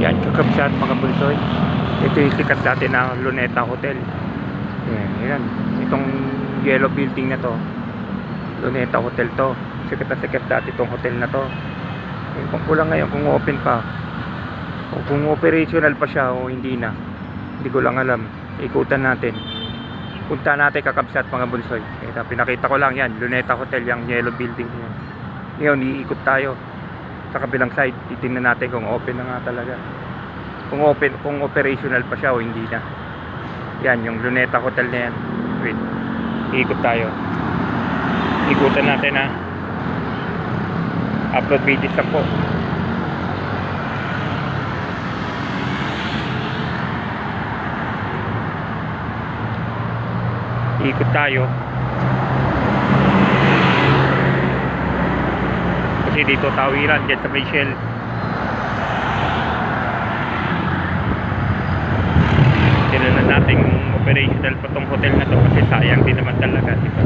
Yan, kakabsat mga bulsoy. Ito yung sikat dati na Luneta Hotel. Yan, yan. Itong yellow building na to. Luneta Hotel to. Sikat na sikat dati itong hotel na to. Yan, kung kulang ngayon, kung open pa. O kung operational pa siya o hindi na. Hindi ko lang alam. Ikutan natin. Punta natin kakabsat mga bulsoy. Ito, pinakita ko lang yan. Luneta Hotel, yung yellow building yan. Ngayon, iikot tayo sa kabilang side. Titingnan natin kung open na nga talaga. Kung open, kung operational pa siya o hindi na. Yan, yung Luneta Hotel na yan. Wait. Iikot tayo. Ikutan natin ha. Upload videos lang po. Ikot tayo. Dito tawiran dyan sa may shell. Tinanan natin operational pa tong hotel na to kasi sayang din naman talaga. Diba?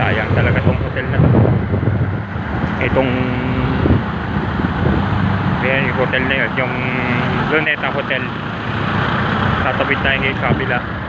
Sayang talaga tong hotel na to. Itong Ayan yung hotel na yun, yung Luneta Hotel. Tatawid tayo sa kabila.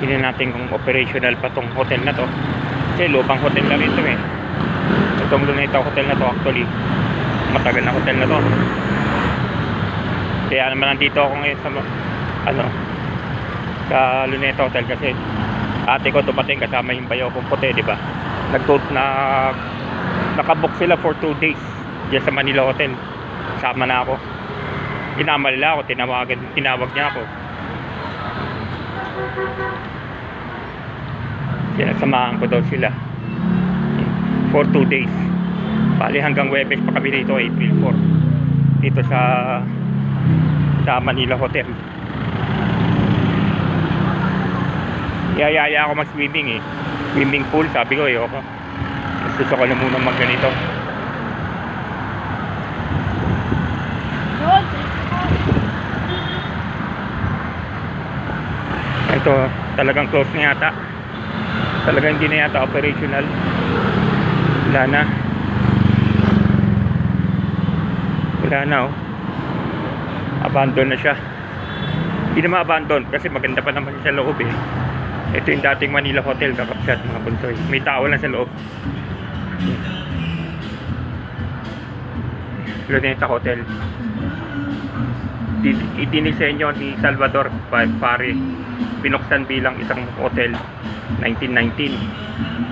Tingnan natin kung operational pa tong hotel na to. Kasi lubang hotel na rin to eh. Itong Luneta Hotel na to actually. Matagal na hotel na to. Kaya naman nandito ako ngayon sa ano sa Luneta Hotel kasi ate ko dumating kasama yung bayo kong puti, di ba? Nagtut na nakabook sila for 2 days diyan sa Manila Hotel. Sama na ako. Inamal nila ako, tinawagan, tinawag niya ako. Sinasamahan ko daw sila for 2 days. Bali hanggang Webes pa kami dito, April 4. Dito sa sa Manila Hotel. Yayaya ako mag-swimming eh. Swimming pool, sabi ko eh, ako. Gusto ko na muna mag ganito. Ito, talagang close na yata. Talagang hindi na yata operational. Wala na. Wala na oh. Abandon na siya. Hindi na ma-abandon kasi maganda pa naman sa loob eh. Ito yung dating Manila Hotel, kakapsat mga bunsoy. May tao lang sa loob. Luneta Hotel. Din- Idinisenyo ni Salvador Pa- Pare. Binuksan bilang isang hotel 1919.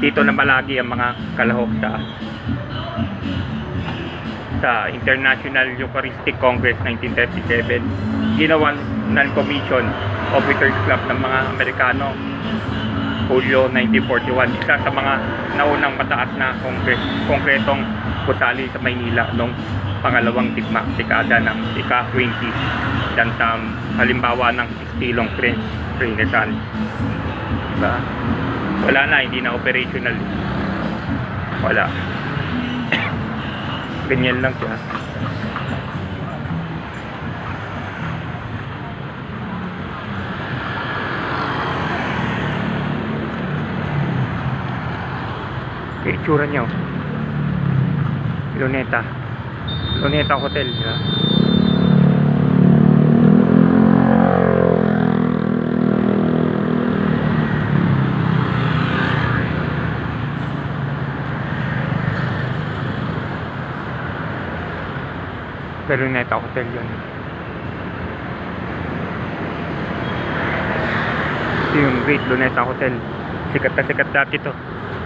Dito na malagi ang mga kalahok sa sa International Eucharistic Congress 1937. Ginawan ng Commission Officers Club ng mga Amerikano Hulyo 1941. Isa sa mga naunang mataas na kongres, kongretong kusali sa Maynila noong pangalawang digma, dekada ng ika-20 dan sa halimbawa ng estilong French Renaissance. Diba? Wala na, hindi na operational. Wala. Ganyan lang siya. Itsura niya oh. Luneta. Luneta Hotel, di ba? Sa Luneta Hotel yun. Ito yung Great Luneta Hotel. Sikat na sikat dati to.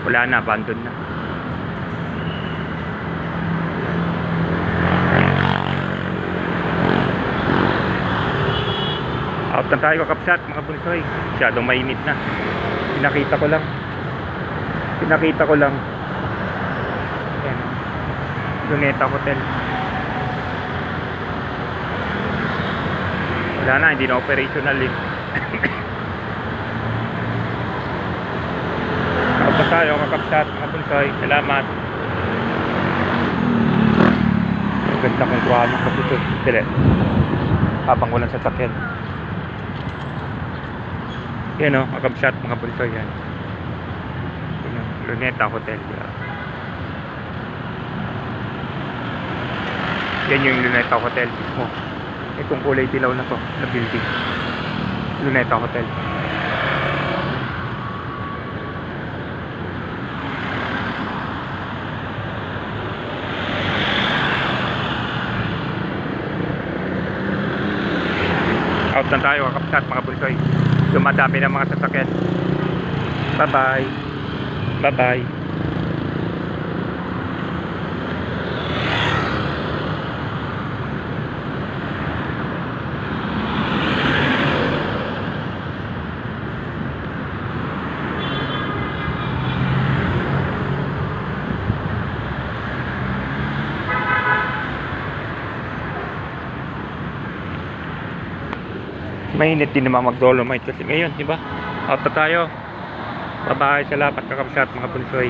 Wala na, abandon na. Out na tayo kakapsat mga bunsoy. Masyadong mainit na. Pinakita ko lang. Pinakita ko lang. Yan. Luneta Hotel. Wala na, hindi na operational eh. Kapag tayo, kakapsat, mga bunsoy. Salamat. Ganda kong kuha ng kapito. Dili. Habang walang sasakyan. Yan o, kakapsat, mga bunsoy yan. Luneta Hotel. Yan yung Luneta Hotel mismo. Itong kulay dilaw na to, na building. Luneta Hotel. Na tayo, kakapsat mga bulsoy. Dumadami ng mga sasakyan. Bye-bye. Bye-bye. Mainit din naman mag-dolomite kasi ngayon, di ba? Out na tayo. Bye-bye sa lahat kakapsat mga bulsoy.